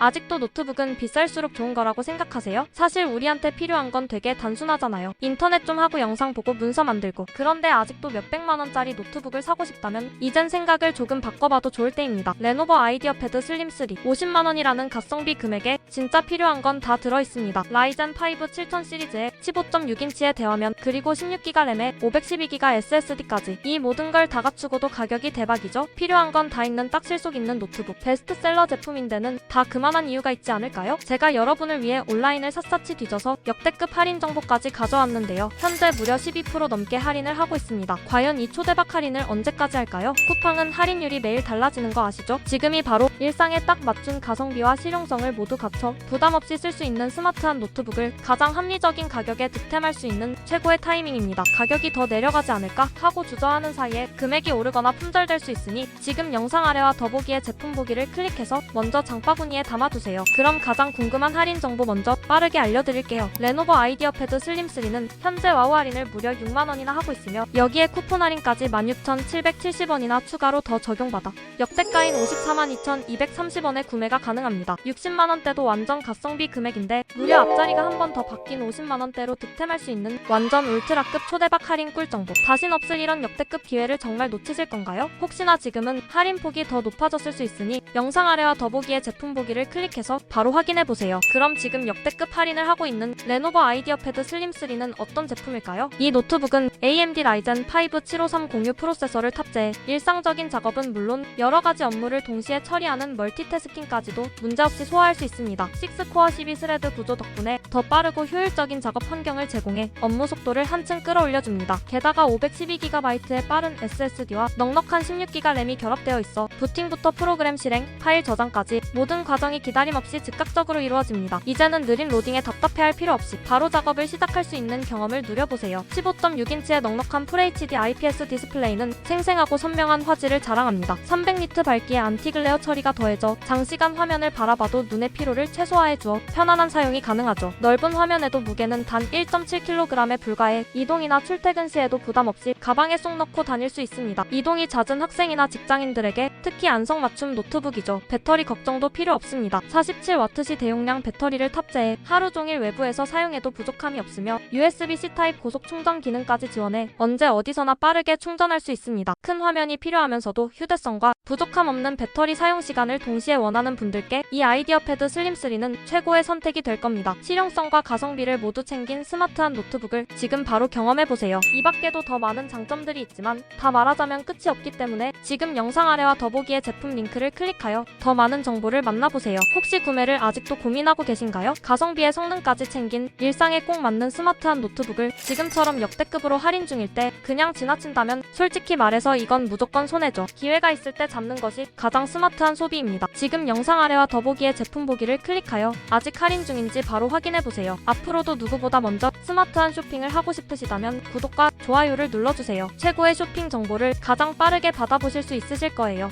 아직도 노트북은 비쌀수록 좋은 거라고 생각하세요? 사실 우리한테 필요한 건 되게 단순하잖아요. 인터넷 좀 하고 영상 보고 문서 만들고. 그런데 아직도 몇백만 원짜리 노트북을 사고 싶다면 이젠 생각을 조금 바꿔봐도 좋을 때입니다. 레노버 아이디어 패드 슬림 3 50만 원이라는 가성비 금액에 진짜 필요한 건 다 들어 있습니다. 라이젠 5 7000 시리즈에 15.6인치의 대화면 그리고 16기가 램에 512기가 SSD까지 이 모든 걸 다 갖추고도 가격이 대박이죠. 필요한 건 다 있는 딱 실속 있는 노트북 베스트셀러 제품인데는 다 그만 한 이유가 있지 않을까요? 제가 여러분을 위해 온라인을 샅샅이 뒤져서 역대급 할인 정보까지 가져왔는데요. 현재 무려 12% 넘게 할인을 하고 있습니다. 과연 이 초대박 할인을 언제까지 할까요? 쿠팡은 할인율이 매일 달라지는 거 아시죠? 지금이 바로 일상에 딱 맞춘 가성비와 실용성을 모두 갖춰 부담 없이 쓸 수 있는 스마트한 노트북을 가장 합리적인 가격에 득템할 수 있는 최고의 타이밍입니다. 가격이 더 내려가지 않을까 하고 주저하는 사이에 금액이 오르거나 품절될 수 있으니 지금 영상 아래와 더보기의 제품 보기를 클릭해서 먼저 장바구니에 담아 두세요. 그럼 가장 궁금한 할인 정보 먼저 빠르게 알려드릴게요. 레노버 아이디어 패드 슬림 3는 현재 와우 할인을 무려 6만 원이나 하고 있으며 여기에 쿠폰 할인까지 16,770원이나 추가로 더 적용받아 역대가인 54만 2,230원에 구매가 가능합니다. 60만 원대도 완전 가성비 금액인데 무려 앞자리가 한 번 더 바뀐 50만 원대로 득템할 수 있는 완전 울트라급 초대박 할인 꿀 정보. 다신 없을 이런 역대급 기회를 정말 놓치실 건가요? 혹시나 지금은 할인 폭이 더 높아졌을 수 있으니 영상 아래와 더보기의 제품 보기를 클릭해서 바로 확인해 보세요. 그럼 지금 역대급 할인을 하고 있는 레노버 아이디어 패드 슬림 3는 어떤 제품일까요? 이 노트북은 AMD 라이젠 5 75306 프로세서를 탑재해 일상적인 작업은 물론 여러 가지 업무를 동시에 처리하는 멀티태스킹까지도 문제없이 소화할 수 있습니다. 6코어 12 스레드 구조 덕분에 더 빠르고 효율적인 작업 환경을 제공해 업무 속도를 한층 끌어올려줍니다. 게다가 512GB의 빠른 SSD와 넉넉한 16기가 램이 결합되어 있어 부팅부터 프로그램 실행, 파일 저장까지 모든 과정이 기다림 없이 즉각적으로 이루어집니다. 이제는 느린 로딩에 답답해할 필요 없이 바로 작업을 시작할 수 있는 경험을 누려보세요. 15.6인치의 넉넉한 FHD IPS 디스플레이는 생생하고 선명한 화질을 자랑합니다. 300니트 밝기의 안티글레어 처리가 더해져 장시간 화면을 바라봐도 눈의 피로를 최소화해 주어 편안한 사용이 가능하죠. 넓은 화면에도 무게는 단 1.7kg에 불과해 이동이나 출퇴근 시에도 부담 없이 가방에 쏙 넣고 다닐 수 있습니다. 이동이 잦은 학생이나 직장인들에게 특히 안성맞춤 노트북이죠. 배터리 걱정도 필요 없습니다. 47W시 대용량 배터리를 탑재해 하루 종일 외부에서 사용해도 부족함이 없으며 USB-C 타입 고속 충전 기능까지 지원해 언제 어디서나 빠르게 충전할 수 있습니다. 큰 화면이 필요하면서도 휴대성과 부족함 없는 배터리 사용 시간을 동시에 원하는 분들께 이 아이디어 패드 슬림 3는 최고의 선택이 될 겁니다. 실용성과 가성비를 모두 챙긴 스마트한 노트북을 지금 바로 경험해 보세요. 이 밖에도 더 많은 장점들이 있지만 다 말하자면 끝이 없기 때문에 지금 영상 아래와 더보기의 제품 링크를 클릭하여 더 많은 정보를 만나보세요. 혹시 구매를 아직도 고민하고 계신가요? 가성비의 성능까지 챙긴 일상에 꼭 맞는 스마트한 노트북을 지금처럼 역대급으로 할인 중일 때 그냥 지나친다면 솔직히 말해서 이건 무조건 손해죠. 기회가 있을 때 잡는 것이 가장 스마트한 소비입니다. 지금 영상 아래와 더보기의 제품 보기를 클릭하여 아직 할인 중인지 바로 확인해 보세요. 앞으로도 누구보다 먼저 스마트한 쇼핑을 하고 싶으시다면 구독과 좋아요를 눌러주세요. 최고의 쇼핑 정보를 가장 빠르게 받아보실 수 있으실 거예요.